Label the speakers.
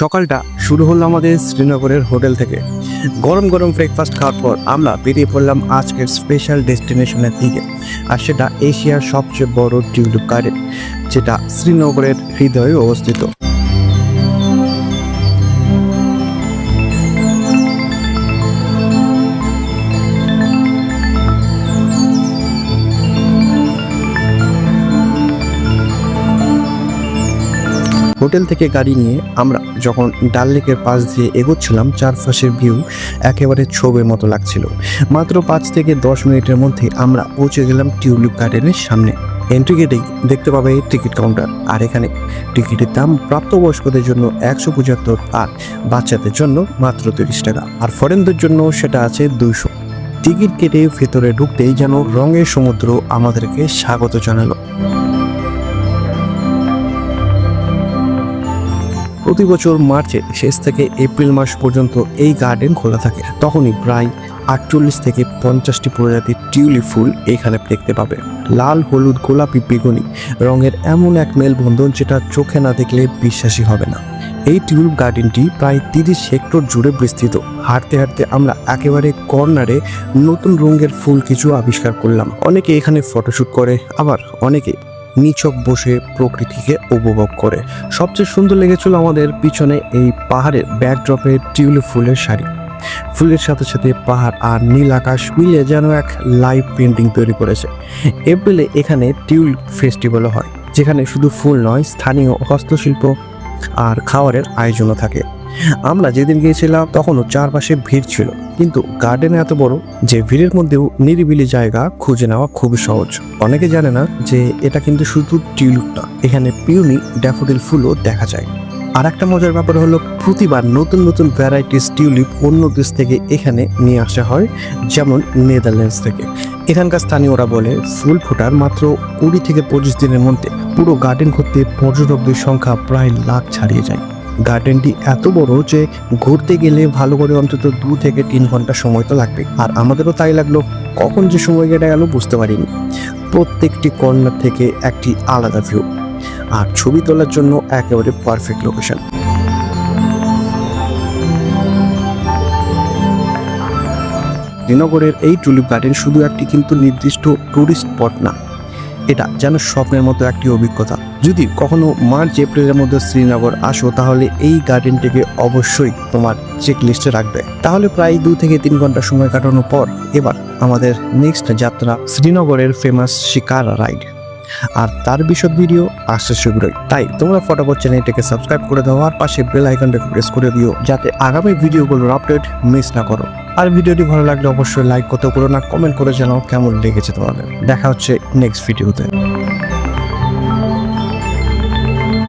Speaker 1: সকালটা শুরু হলো আমাদের শ্রীনগরের হোটেল থেকে। গরম গরম ব্রেকফাস্ট খাওয়ার পর আমরা বেরিয়ে পড়লাম আজকের স্পেশাল ডেস্টিনেশনের দিকে, আর সেটা এশিয়ার সবচেয়ে বড় টিউলিপ গার্ডেন যেটা শ্রীনগরের হৃদয়ে অবস্থিত। হোটেল থেকে গাড়ি নিয়ে আমরা যখন ডাল লেকের পাশ দিয়ে এগোচ্ছিলাম, চারপাশের ভিউ একেবারে ছবির মতো লাগছিল। মাত্র পাঁচ থেকে দশ মিনিটের মধ্যে আমরা পৌঁছে গেলাম টিউলিপ গার্ডেনের সামনে। এন্ট্রি গেটেই দেখতে পাবে টিকিট কাউন্টার। আর এখানে টিকিটের দাম প্রাপ্তবয়স্কদের জন্য একশো পঁচাত্তর আর বাচ্চাদের জন্য মাত্র তিরিশ টাকা। আর ফরেনদের জন্য সেটা আছে দুইশো। টিকিট কেটে ভেতরে ঢুকতেই যেন রঙের সমুদ্র আমাদেরকে স্বাগত জানালো। প্রতি বছর মার্চের শেষ থেকে এপ্রিল মাস পর্যন্ত এই গার্ডেন খোলা থাকে। তখনই প্রায় আটচল্লিশ থেকে পঞ্চাশটি প্রজাতির টিউলিপ ফুল এখানে দেখতে পাবে। লাল, হলুদ, গোলাপি, বেগুনি রঙের এমন এক মেলবন্ধন যেটা চোখে না দেখলে বিশ্বাসই হবে না। এই টিউলিপ গার্ডেনটি প্রায় তিরিশ হেক্টর জুড়ে বিস্তৃত। হাঁটতে হাঁটতে আমরা একেবারে কর্নারে নতুন রঙের ফুল কিছু আবিষ্কার করলাম। অনেকে এখানে ফটোশ্যুট করে, আবার অনেকে নিচক বসে প্রকৃতিকে উপভোগ করে। সবচেয়ে সুন্দর লেগেছিল আমাদের পিছনে এই পাহাড়ের ব্যাকড্রপে টিউলিপ ফুলের শাড়ি। ফুলের সাথে সাথে পাহাড় আর নীল আকাশ মিলে যেন এক লাইভ পেন্টিং তৈরি করেছে। এপ্রিলে এখানে টিউলিপ ফেস্টিভ্যালও হয়, যেখানে শুধু ফুল নয়, স্থানীয় হস্তশিল্প আর খাওয়ারের আয়োজনও থাকে। আমরা যেদিন গিয়েছিলাম তখনও চারপাশে ভিড় ছিল। কিন্তু গার্ডেন এত বড় যে ভিড়ের মধ্যেও নিরিবিলি জায়গা খুঁজে নেওয়া খুবই সহজ। অনেকে জানে না যে এটা কিন্তু শুধু টিউলিপ না, এখানে পিউনি ড্যাফোডিল ফুলও দেখা যায়। আর একটা মজার ব্যাপার হলো, প্রতিবার নতুন নতুন ভ্যারাইটিস টিউলিপ অন্য দেশ থেকে এখানে নিয়ে আসা হয়, যেমন নেদারল্যান্ডস থেকে। এখানকার স্থানীয়রা বলে, ফুল ফোটার মাত্র কুড়ি থেকে পঁচিশ দিনের মধ্যে পুরো গার্ডেন ঘুরতে পর্যটকদের সংখ্যা প্রায় লাখ ছাড়িয়ে যায়। গার্ডেনটি এত বড় যে ঘুরতে গেলে ভালো করে অন্তত দু থেকে তিন ঘণ্টা সময় তো লাগবে। আর আমাদেরও তাই লাগল, কখন যে সময় কেটে গেল বুঝতে পারিনি। প্রত্যেকটি কর্নার থেকে একটি আলাদা ভিউ আর ছবি তোলার জন্য একেবারে পারফেক্ট লোকেশন শ্রীনগরের এই টুলিপ গার্ডেন শুধু একটি কিন্তু নির্দিষ্ট টুরিস্ট স্পট না, এটা যেন স্বপ্নের মতো একটি অভিজ্ঞতা। যদি কখনো মার্চ, এপ্রিলের মধ্যে শ্রীনগর আসো, তাহলে এই গার্ডেনটিকে অবশ্যই তোমার চেক লিস্টে রাখবে। তাহলে প্রায় দু থেকে তিন ঘণ্টা সময় কাটানোর পর এবার আমাদের নেক্সট যাত্রা, শ্রীনগরের ফেমাস শিকারা রাইড আর তার বিশদ ভিডিও আসছে শীঘ্রই। তাই তোমরা ফটোফট চ্যানেলটাকে সাবস্ক্রাইব করে দাও আর পাশে বেল আইকনটাকে প্রেস করে দিও, যাতে আগামী ভিডিওগুলোর আপডেট মিস না করো। আর ভিডিওটি ভালো লাগলে অবশ্যই লাইক করতে করো না কমেন্ট করে জানাও কেমন লেগেছে তোমাদের। দেখা হচ্ছে নেক্সট ভিডিওতে